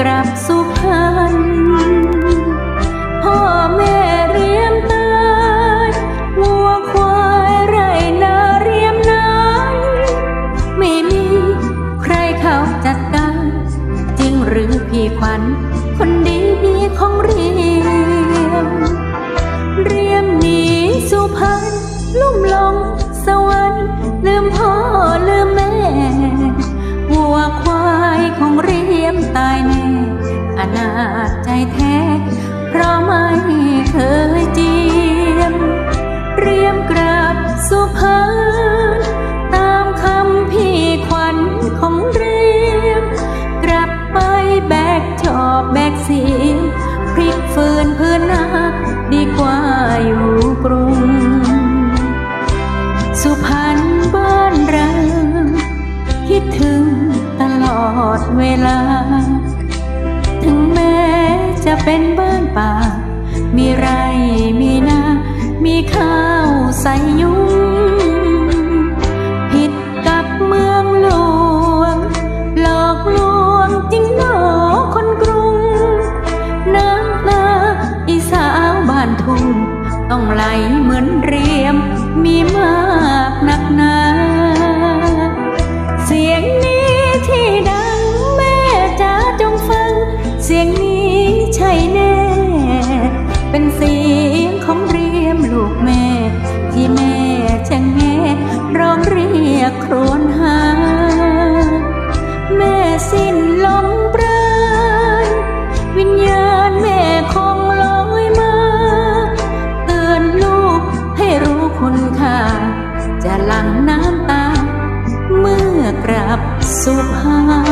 กลับสุพรรณพ่อแม่เรียมตายวัวควายไรนาเรียมนั้นไม่มีใครเขาจัดการจริงหรือพี่ขวัญคนดีของเรียม เรียมหนีสุพรรณลุ่มลงสวรรค์ลืมพ่อลืมแม่ เพราะไม่เคยเจียม เรียมกราบสุพรรณตามคำพี่ขวัญของเรียม กลับไปแบกจอบแบกสีพริกฟืนพื้นนาดีกว่าอยู่กรุง สุพรรณบ้านเราคิดถึงตลอดเวลา เป็นบ้านป่า มีไรมีนา มีข้าวใส่ยุงผิดกับเมืองหลวง หลอกลวงจริงหนอคนกรุง น้ำตาอีสาวบ้านทุ่ง ต้องไหลเหมือนเรียม มีมากหนักหนา เสียงนี้ที่ดังแม่จ๋าจงฟัง เสียง เป็นเสียงของเรียมลูกแม่ ที่แม่จะแงร้องเรียกครวญหา แม่สิ้นลมปราณวิญญาณแม่คงลอยมาเตือนลูกให้รู้คุณค่า จะหลั่งน้ำตา เมื่อกลับสุพรรณ